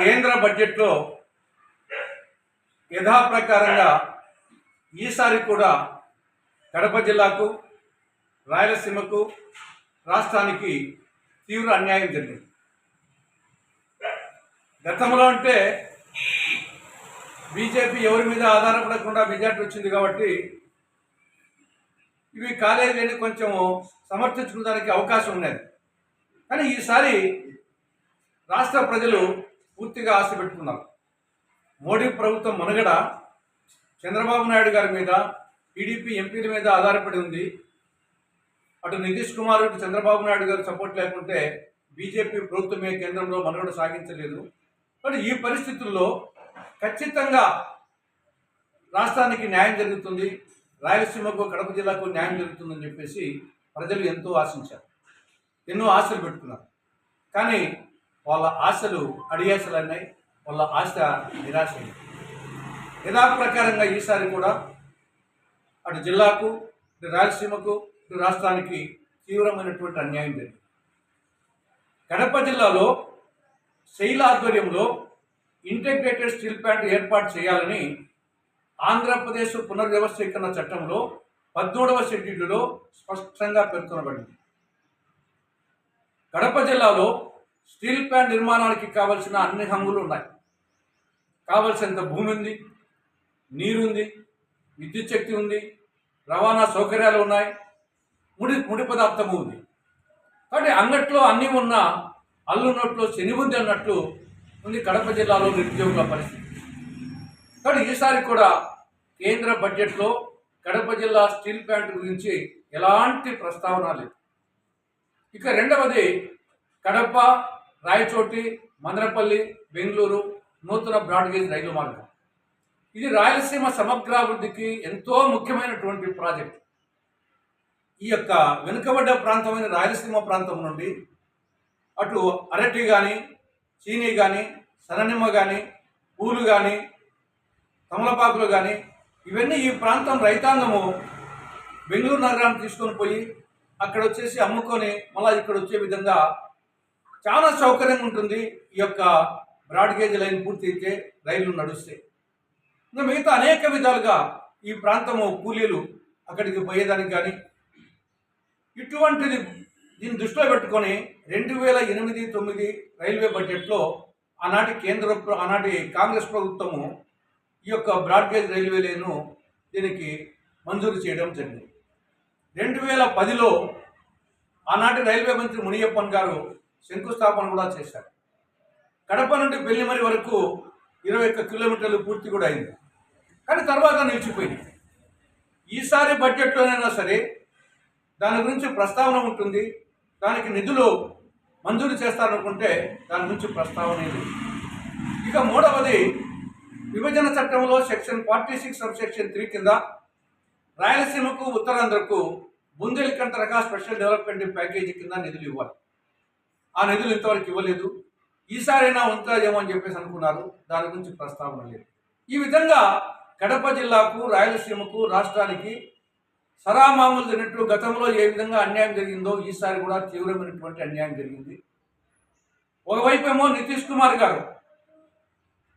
కేంద్ర బడ్జెట్లో యథాప్రకారంగా ఈసారి కూడా కడప జిల్లాకు రాయలసీమకు రాష్ట్రానికి తీవ్ర అన్యాయం జరిగింది. గతంలో అంటే బీజేపీ ఎవరి మీద ఆధారపడకుండా మెజార్టీ వచ్చింది కాబట్టి ఇవి కాలేజీని కొంచెం సమర్థించుకోవడానికి అవకాశం ఉన్నది. కానీ ఈసారి రాష్ట్ర ప్రజలు పూర్తిగా ఆశ పెట్టుకున్నారు మోడీ ప్రభుత్వం మనుగడ చంద్రబాబు నాయుడు గారి మీద టీడీపీ ఎంపీల మీద ఆధారపడి ఉంది. అటు నితీష్ కుమార్ ఇటు చంద్రబాబు నాయుడు గారు సపోర్ట్ లేకుంటే బీజేపీ ప్రభుత్వమే కేంద్రంలో మనుగడ సాగించలేదు. కానీ ఈ పరిస్థితుల్లో ఖచ్చితంగా రాష్ట్రానికి న్యాయం జరుగుతుంది. రాయలసీమకు కడప జిల్లాకు న్యాయం జరుగుతుందని చెప్పేసి ప్రజలు ఎంతో ఆశించారు. ఎన్నో ఆశలు పెట్టుకున్నారు. కానీ వాళ్ళ ఆశలు అడియాశలు అన్నాయి వాళ్ళ ఆశ నిరాశ అయింది యథాప్రకారంగా ఈసారి కూడా అటు జిల్లాకు ఇటు రాయలసీమకు ఇటు రాష్ట్రానికి తీవ్రమైనటువంటి అన్యాయం జరిగింది. కడప జిల్లాలో శైల ఆధ్వర్యంలో ఇంటిగ్రేటెడ్ స్టీల్ ప్లాంట్ ఏర్పాటు చేయాలని ఆంధ్రప్రదేశ్ పునర్వ్యవస్థీకరణ చట్టంలో పద్మూడవ షెడ్యూల్లో స్పష్టంగా పేర్కొనబడింది. కడప జిల్లాలో స్టీల్ ప్లాంట్ నిర్మాణానికి కావలసిన అన్ని హంగులు ఉన్నాయి. కావలసినంత భూమి ఉంది నీరుంది విద్యుత్ శక్తి ఉంది రవాణా సౌకర్యాలు ఉన్నాయి ముడి ముడి పదార్థము ఉంది. కాబట్టి అంగట్లో అన్నీ ఉన్న అల్లున్నట్లు నోట్లో శనిబుద్ధి అన్నట్లు ఉంది కడప జిల్లాలో నిరుద్యోగుల పరిస్థితి. కాబట్టి ఈసారి కూడా కేంద్ర బడ్జెట్లో కడప జిల్లా స్టీల్ ప్లాంట్ గురించి ఎలాంటి ప్రస్తావన లేదు. ఇక రెండవది కడప రాయచోటి మందరపల్లి బెంగళూరు నూతన బ్రాడ్గేజ్ రైలు మార్గం. ఇది రాయలసీమ సమగ్రాభివృద్ధికి ఎంతో ముఖ్యమైనటువంటి ప్రాజెక్ట్. ఈ యొక్క వెనుకబడ్డ ప్రాంతమైన రాయలసీమ ప్రాంతం నుండి అటు అరటి కానీ చీనీ కానీ సరనిమ్మ కానీ పూలు కానీ తమలపాకులు కానీ ఇవన్నీ ఈ ప్రాంతం రైతాంగము బెంగళూరు నగరానికి తీసుకొని పోయి అక్కడ వచ్చేసి అమ్ముకొని మళ్ళీ ఇక్కడ వచ్చే విధంగా చాలా సౌకర్యంగా ఉంటుంది ఈ యొక్క బ్రాడ్ గేజ్ లైన్ పూర్తి అయితే రైళ్ళు నడుస్తాయి. ఇంకా మిగతా అనేక విధాలుగా ఈ ప్రాంతము కూలీలు అక్కడికి పోయేదానికి కానీ ఇటువంటిది దీన్ని దృష్టిలో పెట్టుకొని రెండు వేల ఎనిమిది తొమ్మిది రైల్వే బడ్జెట్లో ఆనాటి కేంద్ర ఆనాటి కాంగ్రెస్ ప్రభుత్వము ఈ యొక్క బ్రాడ్గేజ్ రైల్వే లైను దీనికి మంజూరు చేయడం జరిగింది. రెండు వేల పదిలో ఆనాటి రైల్వే మంత్రి మునియప్పన్ గారు శంకుస్థాపన కూడా చేశారు. కడప నుండి పెళ్ళిమరి వరకు ఇరవై ఒక్క కిలోమీటర్లు పూర్తి కూడా అయింది. కానీ తర్వాత నిలిచిపోయింది. ఈసారి బడ్జెట్లోనైనా సరే దాని గురించి ప్రస్తావన ఉంటుంది. దానికి నిధులు మంజూరు చేస్తారనుకుంటే దాని గురించి ప్రస్తావన లేదు. ఇక మూడవది విభజన చట్టంలో section forty six sub section three కింద రాయలసీమకు ఉత్తరాంధ్రకు బుందేల్ఖండ్ తరహా స్పెషల్ డెవలప్మెంట్ ప్యాకేజీ కింద నిధులు ఇవ్వాలి. ఆ నిధులు ఇంతవరకు ఇవ్వలేదు. ఈసారైనా ఉంటుందేమో అని చెప్పేసి అనుకున్నారు. దాని గురించి ప్రస్తావన లేదు. ఈ విధంగా కడప జిల్లాకు రాయలసీమకు రాష్ట్రానికి సరామామూలు జరిగినట్లు గతంలో ఏ విధంగా అన్యాయం జరిగిందో ఈసారి కూడా తీవ్రమైనటువంటి అన్యాయం జరిగింది. ఒకవైపు ఏమో నితీష్ కుమార్ గారు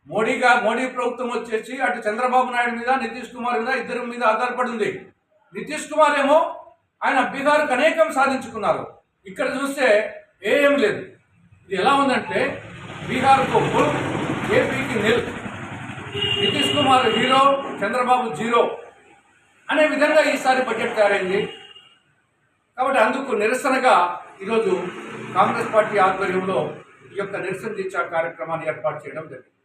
మోడీగా మోడీ ప్రభుత్వం వచ్చేసి అటు చంద్రబాబు నాయుడు మీద నితీష్ కుమార్ మీద ఇద్దరి మీద ఆధారపడి ఉంది నితీష్ కుమార్ ఏమో ఆయన బీహార్కు అనేకం సాధించుకున్నారు. ఇక్కడ చూస్తే ఏం లేదు. ఇది ఎలా ఉందంటే బీహార్కు ఫుల్ ఏపీకి nil. Nitish Kumar hero Chandrababu zero అనే విధంగా ఈసారి బడ్జెట్ తయారైంది. కాబట్టి అందుకు నిరసనగా ఈరోజు కాంగ్రెస్ పార్టీ ఆధ్వర్యంలో ఈ యొక్క నిరసన దీక్ష కార్యక్రమాన్ని ఏర్పాటు చేయడం జరిగింది.